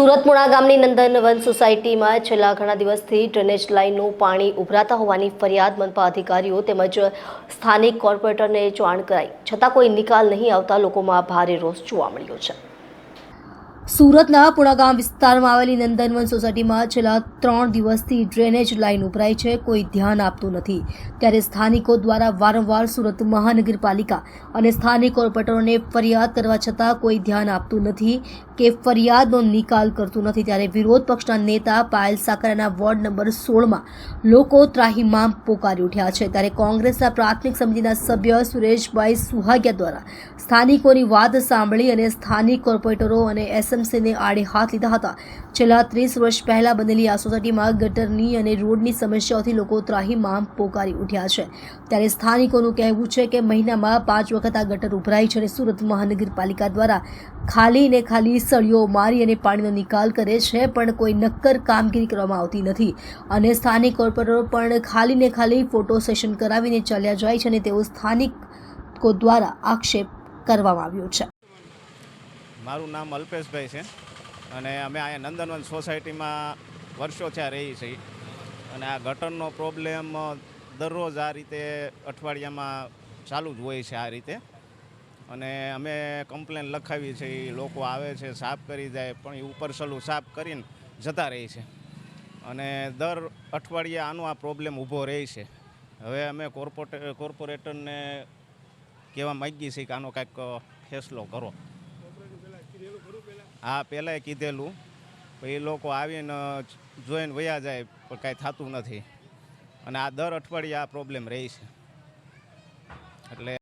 સુરત મુણા ગામની નંદનવન સોસાયટીમાં છેલ્લા ઘણા દિવસથી ડ્રેનેજ લાઇનનું પાણી ઉભરાતા હોવાની ફરિયાદ મનપા અધિકારીઓ તેમજ સ્થાનિક કોર્પોરેટરને જાણ કરાઈ. છતાં કોઈ નિકાલ નહીં આવતા લોકોમાં ભારે રોષ જોવા મળ્યો છે. સુરતના પુણાગામ વિસ્તારમાં આવેલી નંદનવન સોસાયટીમાં છેલ્લા ત્રણ દિવસથી ડ્રેનેજ લાઇન ઉભરાઈ છે. કોઈ ધ્યાન આપતું નથી. ત્યારે સ્થાનિકો દ્વારા વારંવાર સુરત મહાનગરપાલિકા અને સ્થાનિક કોર્પોરેટરોને ફરિયાદ કરવા છતાં કોઈ ધ્યાન આપતું નથી કે ફરિયાદનો નિકાલ કરતું નથી. ત્યારે વિરોધ પક્ષના નેતા પાયલ સાકરાના વોર્ડ નંબર સોળમાં લોકો ત્રાહિમામ પોકારી ઉઠ્યા છે. ત્યારે કોંગ્રેસના પ્રાથમિક સમિતિના સભ્ય સુરેશભાઈ સુહાગિયા દ્વારા સ્થાનિકોની વાત સાંભળી અને સ્થાનિક કોર્પોરેટરો અને એસએમસીને આડે હાથ લીધા હતા. છેલ્લા ત્રીસ વર્ષ પહેલાં બનેલી આ સોસાયટીમાં ગટરની અને રોડની સમસ્યાઓથી લોકો ત્રાહીમામ પોકારી ઉઠ્યા છે. ત્યારે સ્થાનિકોનું કહેવું છે કે મહિનામાં પાંચ વખત આ ગટર ઉભરાય છે અને સુરત મહાનગરપાલિકા દ્વારા ખાલી ને ખાલી સળીઓ મારી અને પાણીનો નિકાલ કરે છે, પણ કોઈ નક્કર કામગીરી કરવામાં આવતી નથી. અને સ્થાનિક કોર્પોરેટરો પણ ખાલી ને ખાલી ફોટો સેશન કરાવીને ચાલ્યા જાય છે અને તેઓ સ્થાનિકો દ્વારા આક્ષેપ કરવામાં આવ્યો છે. મારું નામ અલ્પેશભાઈ છે અને અમે અહીંયા નંદનવન સોસાયટીમાં વર્ષો થયા રહી છીએ અને આ ગટરનો પ્રોબ્લેમ દરરોજ આ રીતે અઠવાડિયામાં ચાલુ જ હોય છે આ રીતે. અને અમે કમ્પ્લેન લખાવી છે એ લોકો આવે છે, સાફ કરી જાય, પણ એ ઉપર સલું સાફ કરીને જતા રહે છે. અને દર અઠવાડિયે આનો આ પ્રોબ્લેમ ઊભો રહે છે. હવે અમે કોર્પોરેટ કોર્પોરેટરને કહેવા માગીએ છીએ કે આનો કાંઈક ફેસલો કરો. હા, પહેલાંય કીધેલું. પછી લોકો આવીને જોઈને વયા જાય, પણ કાંઈ થતું નથી. અને આ દર અઠવાડિયે આ પ્રોબ્લેમ રહે છે. એટલે